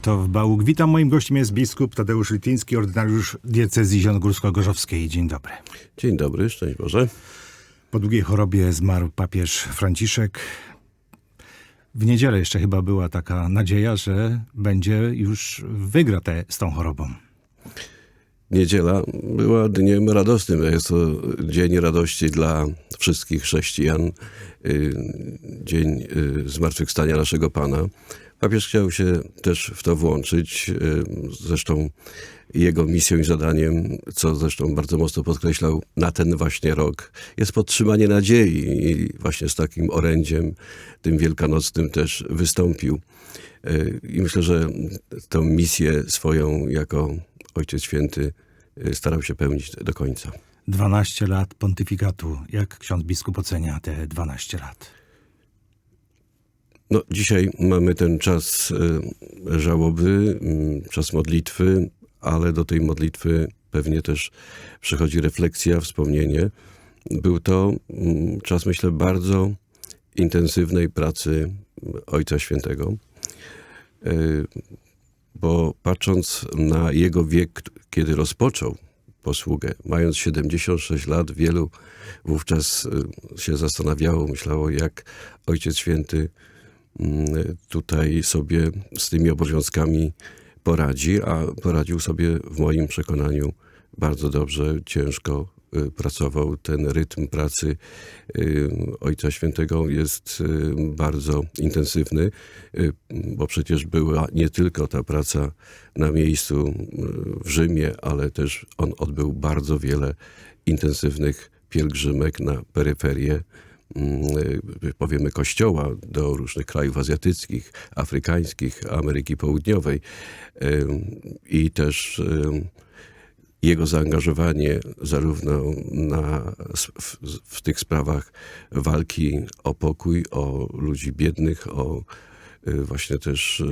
Krzysztof Bałuk. Witam, moim gościem jest biskup Tadeusz Lityński, ordynariusz diecezji zielonogórsko-gorzowskiej. Dzień dobry. Dzień dobry, szczęść Boże. Po długiej chorobie zmarł papież Franciszek. W niedzielę jeszcze chyba była taka nadzieja, że będzie już wygra te, z tą chorobą. Niedziela była dniem radosnym. Jest to dzień radości dla wszystkich chrześcijan. y, Dzień y, zmartwychwstania naszego Pana. Papież chciał się też w to włączyć. y, Zresztą jego misją i zadaniem, co zresztą bardzo mocno podkreślał na ten właśnie rok, jest podtrzymanie nadziei i właśnie z takim orędziem, tym wielkanocnym też wystąpił. I myślę, że tę misję swoją jako Ojciec Święty y, starał się pełnić do końca. 12 lat pontyfikatu. Jak ksiądz biskup ocenia te 12 lat? No, dzisiaj mamy ten czas y, żałoby, mm, czas modlitwy, ale do tej modlitwy pewnie też przychodzi refleksja, wspomnienie. Był to mm, czas, myślę, bardzo intensywnej pracy Ojca Świętego, Y, bo patrząc na jego wiek, kiedy rozpoczął posługę, mając 76 lat, wielu wówczas y, się zastanawiało, myślało, jak Ojciec Święty mm, tutaj sobie z tymi obowiązkami poradzi, a poradził sobie w moim przekonaniu bardzo dobrze, ciężko pracował. Ten rytm pracy y, Ojca Świętego jest y, bardzo intensywny, y, bo przecież była nie tylko ta praca na miejscu y, w Rzymie, ale też on odbył bardzo wiele intensywnych pielgrzymek na peryferię mm, y, powiemy kościoła do różnych krajów azjatyckich, afrykańskich, Ameryki Południowej i też jego zaangażowanie zarówno na, w, w tych sprawach walki o pokój, o ludzi biednych, o właśnie też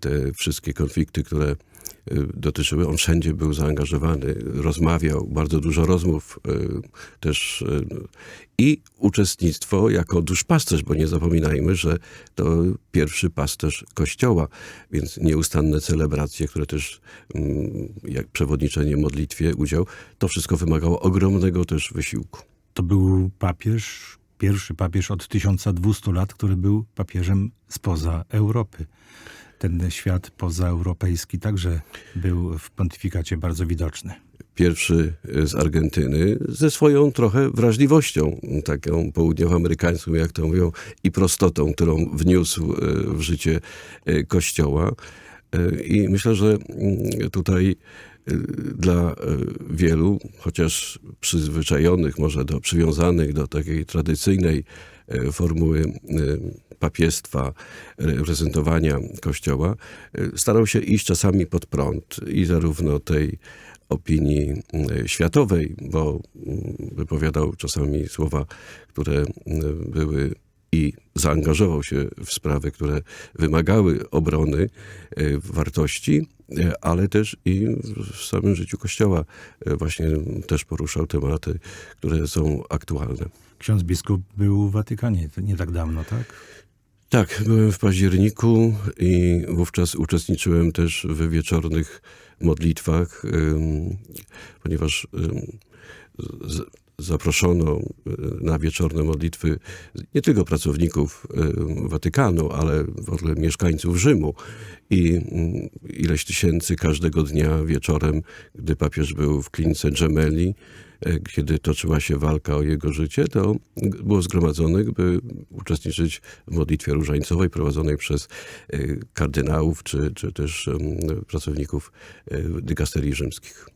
te wszystkie konflikty, które y, dotyczyły. On wszędzie był zaangażowany, rozmawiał, bardzo dużo rozmów y, też y, i uczestnictwo jako duszpasterz, bo nie zapominajmy, że to pierwszy pasterz Kościoła, więc nieustanne celebracje, które też jak przewodniczenie modlitwie, udział, to wszystko wymagało ogromnego też wysiłku. To był papież, pierwszy papież od 1200 lat, który był papieżem spoza Europy. Ten świat pozaeuropejski także był w pontyfikacie bardzo widoczny. Pierwszy z Argentyny ze swoją trochę wrażliwością, taką południowoamerykańską, jak to mówią, i prostotą, którą wniósł e, w życie e, Kościoła. E, I myślę, że mm, tutaj dla e, wielu, chociaż przyzwyczajonych, może do przywiązanych do takiej tradycyjnej e, formuły papiestwa, reprezentowania Kościoła, starał się iść czasami pod prąd i zarówno tej opinii światowej, bo mm, wypowiadał czasami słowa, które były i zaangażował się w sprawy, które wymagały obrony e, wartości, e, ale też i w samym życiu Kościoła e, właśnie też poruszał tematy, które są aktualne. Ksiądz biskup był w Watykanie nie tak dawno, tak? Tak, byłem w październiku i wówczas uczestniczyłem też w wieczornych modlitwach, ponieważ zaproszono y, na wieczorne modlitwy nie tylko pracowników ym, Watykanu, ale w ogóle mieszkańców Rzymu. I ym, ileś tysięcy każdego dnia wieczorem, gdy papież był w klinice Gemelli, e, kiedy toczyła się walka o jego życie, to było zgromadzonych, by uczestniczyć w modlitwie różańcowej prowadzonej przez e, kardynałów czy, czy też pracowników e, dykasterii rzymskich.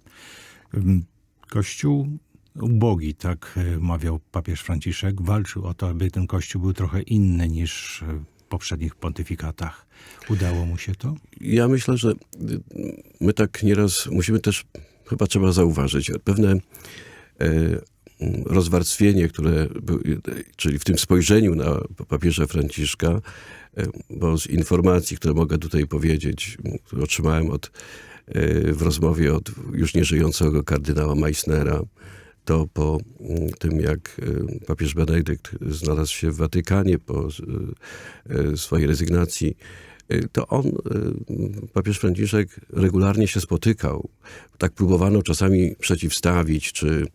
Ym, Kościół ubogi, tak e, mawiał papież Franciszek, walczył o to, aby ten kościół był trochę inny niż w poprzednich pontyfikatach. Udało mu się to? Ja myślę, że my tak nieraz musimy też, chyba trzeba zauważyć, pewne e, rozwarstwienie, które, czyli w tym spojrzeniu na papieża Franciszka, e, bo z informacji, które mogę tutaj powiedzieć, które otrzymałem od, w rozmowie od już nieżyjącego kardynała Meissnera, to po mm, tym, jak e, papież Benedykt znalazł się w Watykanie po e, e, swojej rezygnacji, y, to on, y, papież Franciszek, regularnie się spotykał. Tak próbowano czasami przeciwstawić, czy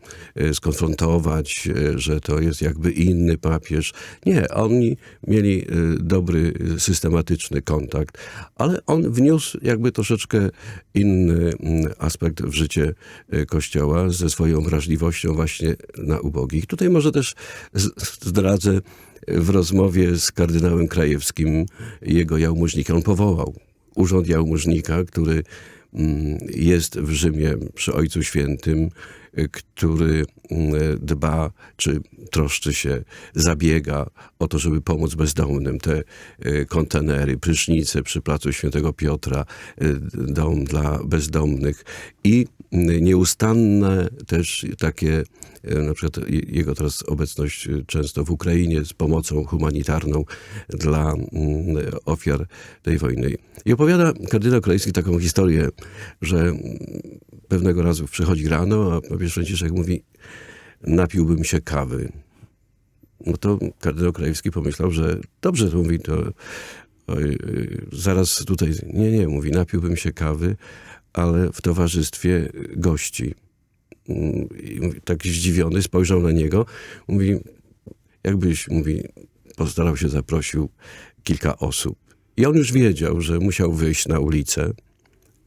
y, skonfrontować, y, że to jest jakby inny papież. Nie, oni mieli y, dobry, y, systematyczny kontakt, ale on wniósł jakby troszeczkę inny mm, aspekt w życie y, Kościoła ze swoją wrażliwością właśnie na ubogich. Tutaj może też zdradzę w rozmowie z kardynałem Krajewskim jego jałmużnika. On powołał urząd jałmużnika, który mm, jest w Rzymie przy Ojcu Świętym, który mm, dba, czy troszczy się, zabiega o to, żeby pomóc bezdomnym. Te y, kontenery, prysznice przy Placu Świętego Piotra, y, dom dla bezdomnych i y, nieustanne też takie, na przykład je- jego teraz obecność często w Ukrainie z pomocą humanitarną dla mm, ofiar tej wojny. I opowiada kardynał Krajewski taką historię, że mm, pewnego razu przychodzi rano, a papież Franciszek mówi, napiłbym się kawy. No to kardynał Krajewski pomyślał, że dobrze, to mówi, to oj, zaraz tutaj, nie, nie, mówi, napiłbym się kawy, ale w towarzystwie gości. Mm, I mówi, tak zdziwiony spojrzał na niego, mówi, jakbyś, mówi, postarał się, zaprosił kilka osób. I on już wiedział, że musiał wyjść na ulicę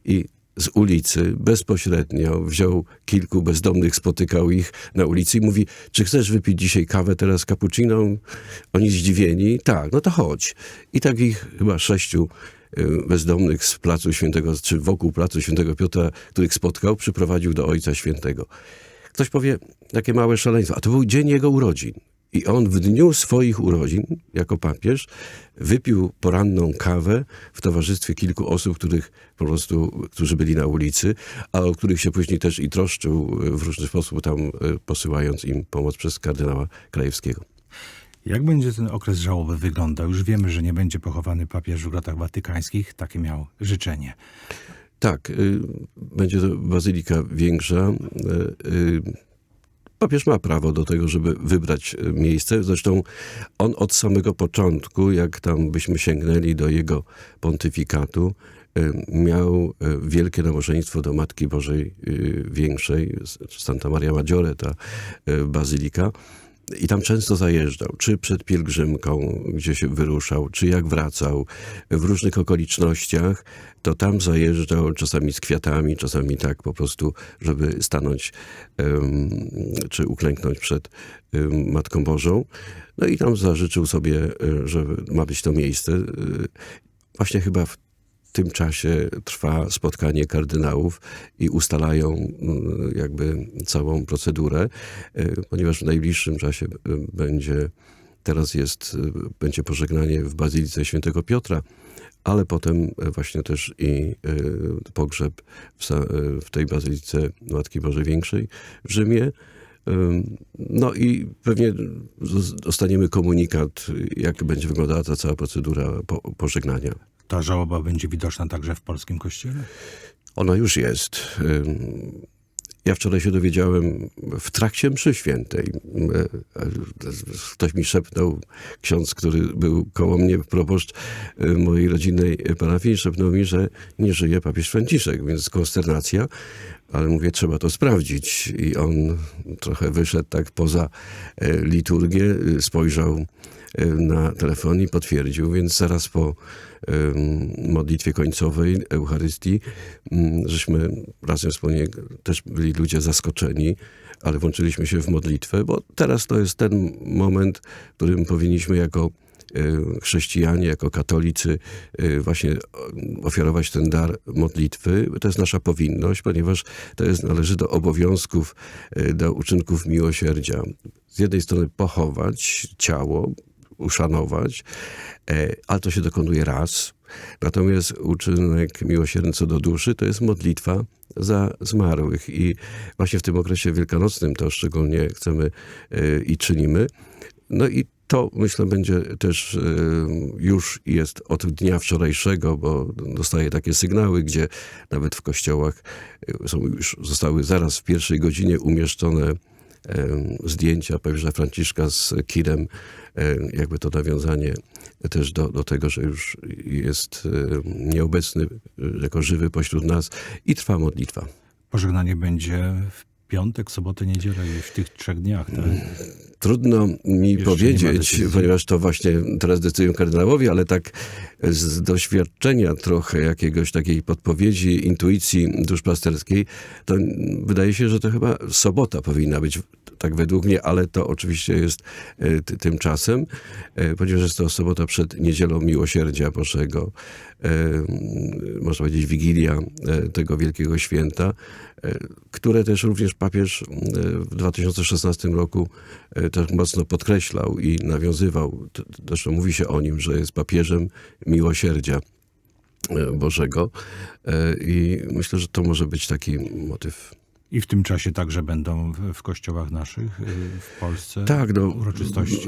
i z ulicy bezpośrednio wziął kilku bezdomnych, spotykał ich na ulicy i mówi, czy chcesz wypić dzisiaj kawę teraz cappuccino? Oni zdziwieni, tak, no to chodź. I tak ich chyba sześciu y, bezdomnych z placu świętego, czy wokół placu świętego Piotra, których spotkał, przyprowadził do Ojca Świętego. Ktoś powie, takie małe szaleństwo, a to był dzień jego urodzin. I on w dniu swoich urodzin, jako papież, wypił poranną kawę w towarzystwie kilku osób, których po prostu, którzy byli na ulicy, a o których się później też i troszczył e, w różny sposób, tam e, posyłając im pomoc przez kardynała Krajewskiego. Jak będzie ten okres żałoby wyglądał? Już wiemy, że nie będzie pochowany papież w grotach watykańskich. Takie miał życzenie. Tak, y, będzie to bazylika większa. y, y, Papież ma prawo do tego, żeby wybrać y, miejsce. Zresztą on od samego początku, jak tam byśmy sięgnęli do jego pontyfikatu, y, miał y, wielkie nabożeństwo do Matki Bożej Większej, Santa Maria Maggiore, ta bazylika. I tam często zajeżdżał, czy przed pielgrzymką, gdzie się wyruszał, czy jak wracał, w różnych okolicznościach, to tam zajeżdżał czasami z kwiatami, czasami tak po prostu, żeby stanąć czy uklęknąć przed Matką Bożą. No i tam zażyczył sobie, e, że ma być to miejsce. E, Właśnie chyba w tym czasie trwa spotkanie kardynałów i ustalają mm, jakby całą procedurę, e, ponieważ w najbliższym czasie e, będzie, teraz jest, e, będzie pożegnanie w Bazylice Świętego Piotra, ale potem właśnie też i pogrzeb w, tej Bazylice Matki Bożej Większej w Rzymie. Ym, No i pewnie dostaniemy komunikat, jak będzie wyglądała ta cała procedura po, pożegnania. Ta żałoba będzie widoczna także w polskim kościele? Ona już jest. Ja wczoraj się dowiedziałem w trakcie mszy świętej. E, e, Ktoś mi szepnął, ksiądz, który był koło mnie, proboszcz e, mojej rodzinnej parafii, szepnął mi, że nie żyje papież Franciszek, więc konsternacja. Ale mówię, trzeba to sprawdzić. I on trochę wyszedł tak poza e, liturgię, e, spojrzał e, na telefon i potwierdził, więc zaraz po modlitwie końcowej Eucharystii, mm, żeśmy razem wspólnie też byli ludzie zaskoczeni, ale włączyliśmy się w modlitwę, bo teraz to jest ten moment, w którym powinniśmy jako chrześcijanie, jako katolicy e, właśnie ofiarować ten dar modlitwy. To jest nasza powinność, ponieważ to jest, należy do obowiązków, e, do uczynków miłosierdzia. Z jednej strony pochować ciało, uszanować, e, ale to się dokonuje raz. Natomiast uczynek miłosierny co do duszy to jest modlitwa za zmarłych. I właśnie w tym okresie wielkanocnym to szczególnie chcemy i czynimy. No i to myślę będzie też e, już jest od dnia wczorajszego, bo dostaję takie sygnały, gdzie nawet w kościołach e, są już zostały zaraz w pierwszej godzinie umieszczone em, zdjęcia papieża Franciszka z Kirem, e, jakby to nawiązanie też do, do tego, że już jest e, nieobecny e, jako żywy pośród nas i trwa modlitwa. Pożegnanie będzie w piątek, sobotę, niedzielę i w tych trzech dniach. Tak? Trudno mi ma powiedzieć, ponieważ to właśnie teraz decydują kardynałowie, ale tak z doświadczenia trochę jakiegoś takiej podpowiedzi, intuicji duszpasterskiej, to wydaje się, że to chyba sobota powinna być, tak według mnie, ale to oczywiście jest e, ty- tymczasem, e, ponieważ jest to sobota przed niedzielą Miłosierdzia Bożego, e, można powiedzieć Wigilia tego wielkiego święta, które też również papież w 2016 roku tak mocno podkreślał i nawiązywał. Zresztą mówi się o nim, że jest papieżem miłosierdzia Bożego i myślę, że to może być taki motyw. I w tym czasie także będą w, kościołach naszych y, w Polsce Tak, no, uroczystości.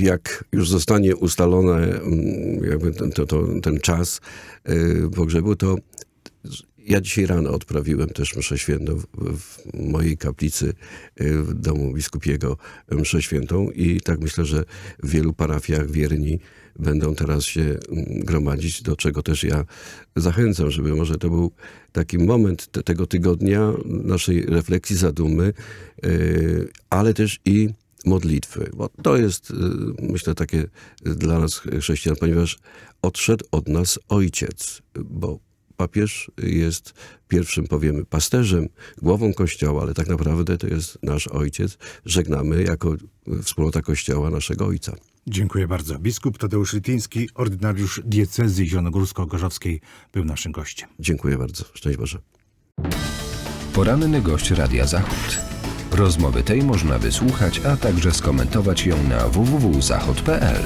y, jak już zostanie ustalone mm, jakby ten, to, to, ten czas y, pogrzebu, to ja dzisiaj rano odprawiłem też mszę świętą w, w mojej kaplicy w domu biskupiego mszę świętą i tak myślę, że w wielu parafiach wierni będą teraz się mm, gromadzić, do czego też ja zachęcam, żeby może to był taki moment te, tego tygodnia naszej refleksji, zadumy, y, ale też i modlitwy, bo to jest, y, myślę, takie dla nas chrześcijan, ponieważ odszedł od nas ojciec, bo papież jest pierwszym, powiemy, pasterzem, głową kościoła, ale tak naprawdę to jest nasz ojciec. Żegnamy jako wspólnota kościoła naszego ojca. Dziękuję bardzo. Biskup Tadeusz Lityński, ordynariusz diecezji zielonogórsko-gorzowskiej, był naszym gościem. Dziękuję bardzo. Szczęść Boże. Poranny gość Radia Zachód. Rozmowy tej można wysłuchać, a także skomentować ją na www.zachod.pl.